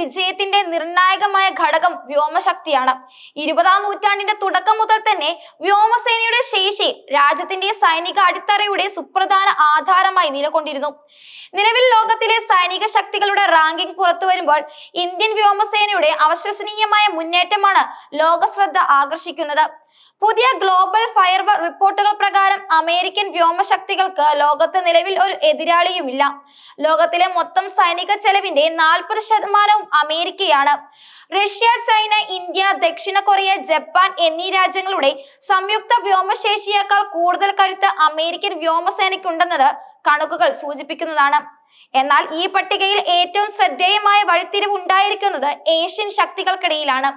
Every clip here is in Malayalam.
വിജയത്തിന്റെ നിർണായകമായ ഘടകം വ്യോമശക്തിയാണ്. ഇരുപതാം നൂറ്റാണ്ടിന്റെ തുടക്കം മുതൽ തന്നെ വ്യോമസേനയുടെ ശേഷി രാജ്യത്തിന്റെ സൈനിക അടിത്തറയുടെ സുപ്രധാന ആധാരമായി നിലകൊണ്ടിരുന്നു. നിലവിൽ ലോകത്തിലെ സൈനിക ശക്തികളുടെ റാങ്കിംഗ് പുറത്തു വരുമ്പോൾ ഇന്ത്യൻ വ്യോമസേനയുടെ അവിശ്വസനീയമായ മുന്നേറ്റമാണ് ലോകശ്രദ്ധ ആകർഷിക്കുന്നത്. പുതിയ ഗ്ലോബൽ ഫയർ റിപ്പോർട്ടുകൾ പ്രകാരം അമേരിക്കൻ വ്യോമശക്തികൾക്ക് ലോകത്ത് നിലവിൽ ഒരു എതിരാളിയുമില്ല. ലോകത്തിലെ മൊത്തം സൈനിക ചെലവിന്റെ നാൽപ്പത് ശതമാനവും അമേരിക്കയാണ്. റഷ്യ ചൈന ഇന്ത്യ ദക്ഷിണ കൊറിയ ജപ്പാൻ എന്നീ രാജ്യങ്ങളുടെ സംയുക്ത വ്യോമശേഷിയേക്കാൾ കൂടുതൽ കരുത്ത് അമേരിക്കൻ വ്യോമസേനയ്ക്കുണ്ടെന്നത് കണക്കുകൾ സൂചിപ്പിക്കുന്നതാണ്. എന്നാൽ ഈ പട്ടികയിൽ ഏറ്റവും ശ്രദ്ധേയമായ വഴിത്തിരിവ് ഉണ്ടായിരിക്കുന്നത് Asian ശക്തികൾക്കിടയിലാണ്.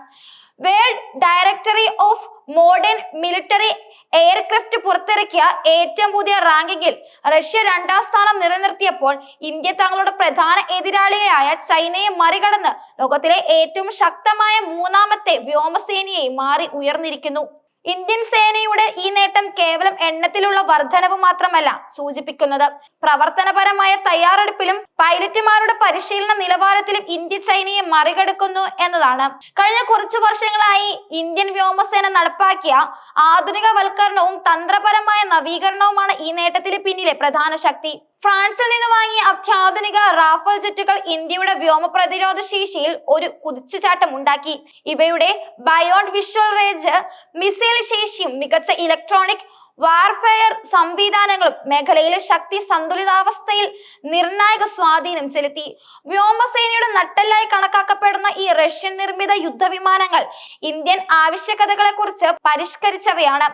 World Directory of Modern Military Aircraft പുറത്തിറക്കിയ ഏറ്റവും പുതിയ റാങ്കിങ്ങിൽ റഷ്യ രണ്ടാം സ്ഥാനം നിലനിർത്തിയപ്പോൾ ഇന്ത്യ തങ്ങളുടെ പ്രധാന എതിരാളിയായ ചൈനയെ മറികടന്ന് ലോകത്തിലെ ഏറ്റവും ശക്തമായ മൂന്നാമത്തെ വ്യോമസേനയായി മാറി ഉയർന്നിരിക്കുന്നു. ഇന്ത്യൻ സേനയുടെ ഈ നേട്ടം കേവലം എണ്ണത്തിലുള്ള വർധനവ് മാത്രമല്ല സൂചിപ്പിക്കുന്നത്. പ്രവർത്തനപരമായ തയ്യാറെടുപ്പിലും പൈലറ്റുമാരുടെ പരിശീലന നിലവാരത്തിലും ഇന്ത്യ ചൈനയെ മറികടക്കുന്നു എന്നതാണ്. കഴിഞ്ഞ കുറച്ചു വർഷങ്ങളായി ഇന്ത്യൻ വ്യോമസേന നടപ്പാക്കിയ ആധുനികവൽക്കരണവും തന്ത്രപരമായ നവീകരണവുമാണ് ഈ നേട്ടത്തിന് പിന്നിലെ പ്രധാന ശക്തി. ഫ്രാൻസിൽ നിന്ന് വാങ്ങിയ അത്യാധുനിക റാഫേൽ ജെറ്റുകൾ ഇന്ത്യയുടെ വ്യോമ പ്രതിരോധ ശേഷിയിൽ ഒരു കുതിച്ചുചാട്ടം ഉണ്ടാക്കി. ഇവയുടെ ബയോണ്ട് വിഷ്വൽ റേഞ്ച് മിസൈൽ ശേഷിയും മികച്ച ഇലക്ട്രോണിക് വാർഫെയർ സംവിധാനങ്ങളും മേഖലയിലെ ശക്തി സന്തുലിതാവസ്ഥയിൽ നിർണായക സ്വാധീനം ചെലുത്തി. വ്യോമസേനയുടെ നട്ടെല്ലായി കണക്കാക്കപ്പെടുന്ന ഈ റഷ്യൻ നിർമ്മിത യുദ്ധവിമാനങ്ങൾ ഇന്ത്യൻ ആവശ്യകതകളെക്കുറിച്ച് പരിഷ്കരിച്ചവയാണ്.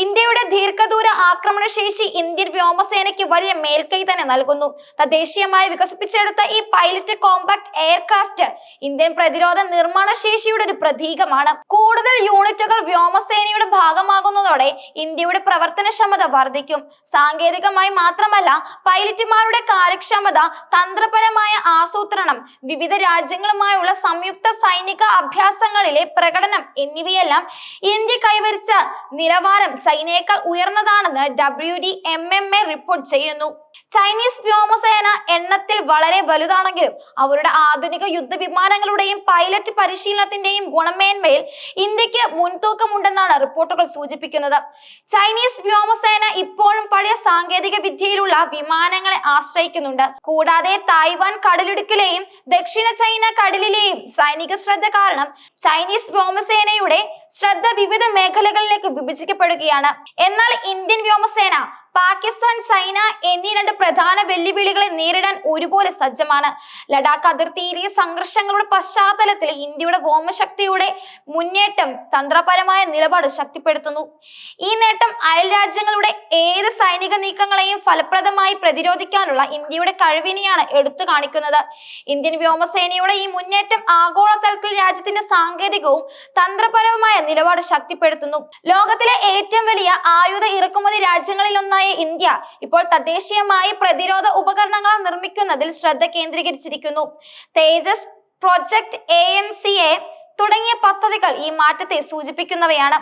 ഇന്ത്യയുടെ ദീർഘദൂര ആക്രമണ ശേഷി ഇന്ത്യൻ വ്യോമസേനയ്ക്ക് വലിയ മേൽക്കൈ തന്നെ നൽകുന്നു. തദ്ദേശീയമായി വികസിപ്പിച്ചെടുത്ത ഈ പൈലറ്റ് കോമ്പാക്ട് എയർക്രാഫ്റ്റ് ഇന്ത്യൻ പ്രതിരോധ നിർമ്മാണ ശേഷിയുടെ ഒരു പ്രതീകമാണ്. കൂടുതൽ യൂണിറ്റുകൾ വ്യോമസേനയുടെ ഭാഗമാകുന്നതോടെ ഇന്ത്യയുടെ പ്രവർത്തനക്ഷമത വർദ്ധിക്കും. സാങ്കേതികമായി മാത്രമല്ല പൈലറ്റുമാരുടെ കാര്യക്ഷമത തന്ത്രപരമായ ആസൂത്രണം വിവിധ രാജ്യങ്ങളുമായുള്ള സംയുക്ത സൈനിക അഭ്യാസങ്ങളിലെ പ്രകടനം എന്നിവയെല്ലാം ഇന്ത്യ കൈവരിച്ച നിലവാരം ചൈനയേക്കാൾ ഉയർന്നതാണെന്ന് W D M M A report ചെയ്യുന്നു. ചൈനീസ് വ്യോമസേന എണ്ണത്തിൽ വളരെ വലുതാണെങ്കിലും അവരുടെ ആധുനിക യുദ്ധ വിമാനങ്ങളുടെയും പൈലറ്റ് പരിശീലനത്തിന്റെയും ഗുണമേന്മയിൽ ഇന്ത്യയ്ക്ക് മുൻതൂക്കമുണ്ടെന്നാണ് റിപ്പോർട്ടുകൾ സൂചിപ്പിക്കുന്നത്. ചൈനീസ് വ്യോമസേന ഇപ്പോഴും പഴയ സാങ്കേതിക വിദ്യയിലുള്ള വിമാനങ്ങളെ ആശ്രയിക്കുന്നുണ്ട്. കൂടാതെ തായ്വാൻ കടലിടുക്കിലെയും ദക്ഷിണ ചൈന കടലിലെയും സൈനിക ശ്രദ്ധ കാരണം ചൈനീസ് വ്യോമസേനയുടെ ശ്രദ്ധ വിവിധ മേഖലകളിലേക്ക് വിഭജിക്കപ്പെടുകയാണ്. എന്നാൽ ഇന്ത്യൻ വ്യോമസേന പാകിസ്ഥാൻ ചൈന എന്നീ രണ്ട് പ്രധാന വെല്ലുവിളികളെ നേരിടാൻ ഒരുപോലെ സജ്ജമാണ്. ലഡാക്ക് അതിർത്തിയിലെ സംഘർഷങ്ങളുടെ പശ്ചാത്തലത്തിൽ ഇന്ത്യയുടെ വ്യോമശക്തിയുടെ മുന്നേറ്റം തന്ത്രപരമായ നിലപാട് ശക്തിപ്പെടുത്തുന്നു. ഈ നേട്ടം അയൽ രാജ്യങ്ങളുടെ ഏത് സൈനിക നീക്കങ്ങളെയും ഫലപ്രദമായി പ്രതിരോധിക്കാനുള്ള ഇന്ത്യയുടെ കഴിവിനെയാണ് എടുത്തു കാണിക്കുന്നത്. ഇന്ത്യൻ വ്യോമസേനയുടെ ഈ മുന്നേറ്റം ആഗോളതലത്തിൽ രാജ്യത്തിന്റെ സാങ്കേതികവും തന്ത്രപരവുമായ നിലപാട് ശക്തിപ്പെടുത്തുന്നു. ലോകത്തിലെ ഏറ്റവും വലിയ ആയുധ ഇറക്കുമതി രാജ്യങ്ങളിലൊന്നായ ഇന്ത്യ ഇപ്പോൾ തദ്ദേശീയമായി പ്രതിരോധ ഉപകരണങ്ങൾ നിർമ്മിക്കുന്നതിൽ ശ്രദ്ധ കേന്ദ്രീകരിച്ചിരിക്കുന്നു. Tejas project A M C A തുടങ്ങിയ പദ്ധതികൾ ഈ മാറ്റത്തെ സൂചിപ്പിക്കുന്നവയാണ്.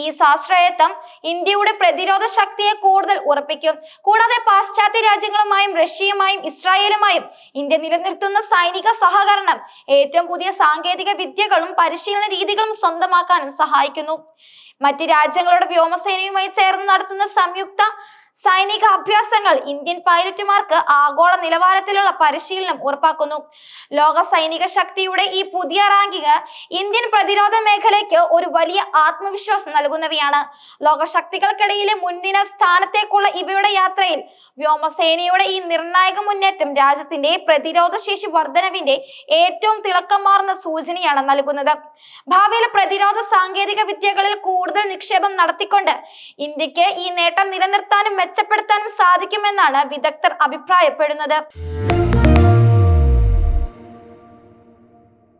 ഈ സ്വാശ്രയത്വം ഇന്ത്യയുടെ പ്രതിരോധ ശക്തിയെ കൂടുതൽ ഉറപ്പിക്കും. കൂടാതെ പാശ്ചാത്യ രാജ്യങ്ങളുമായും റഷ്യയുമായും ഇസ്രായേലുമായും ഇന്ത്യ നിലനിർത്തുന്ന സൈനിക സഹകരണം ഏറ്റവും പുതിയ സാങ്കേതിക വിദ്യകളും പരിശീലന രീതികളും സ്വന്തമാക്കാനും സഹായിക്കുന്നു. മറ്റ് രാജ്യങ്ങളുടെ വ്യോമസേനയുമായി ചേർന്ന് നടത്തുന്ന സംയുക്ത സൈനിക അഭ്യാസങ്ങൾ ഇന്ത്യൻ പൈലറ്റുമാർക്ക് ആഗോള നിലവാരത്തിലുള്ള പരിശീലനം ഉറപ്പാക്കുന്നു. ലോക സൈനിക ശക്തിയുടെ ഈ പുതിയ റാങ്കിങ് ഇന്ത്യൻ പ്രതിരോധ മേഖലയ്ക്ക് ഒരു വലിയ ആത്മവിശ്വാസം നൽകുന്നവയാണ്. ലോക ശക്തികൾക്കിടയിലെ മുൻനിര സ്ഥാനത്തേക്കുള്ള ഇവയുടെ യാത്രയിൽ വ്യോമസേനയുടെ ഈ നിർണായക മുന്നേറ്റം രാജ്യത്തിന്റെ പ്രതിരോധ ശേഷി വർധനവിന്റെ ഏറ്റവും തിളക്കമാർന്ന സൂചനയാണ് നൽകുന്നത്. ഭാവിയിൽ പ്രതിരോധ സാങ്കേതിക വിദ്യകളിൽ കൂടുതൽ നിക്ഷേപം നടത്തിക്കൊണ്ട് ഇന്ത്യയ്ക്ക് ഈ നേട്ടം നിലനിർത്താനും മെച്ചപ്പെടുത്താനും സാധിക്കുമെന്നാണ് വിദഗ്ധർ അഭിപ്രായപ്പെടുന്നത്.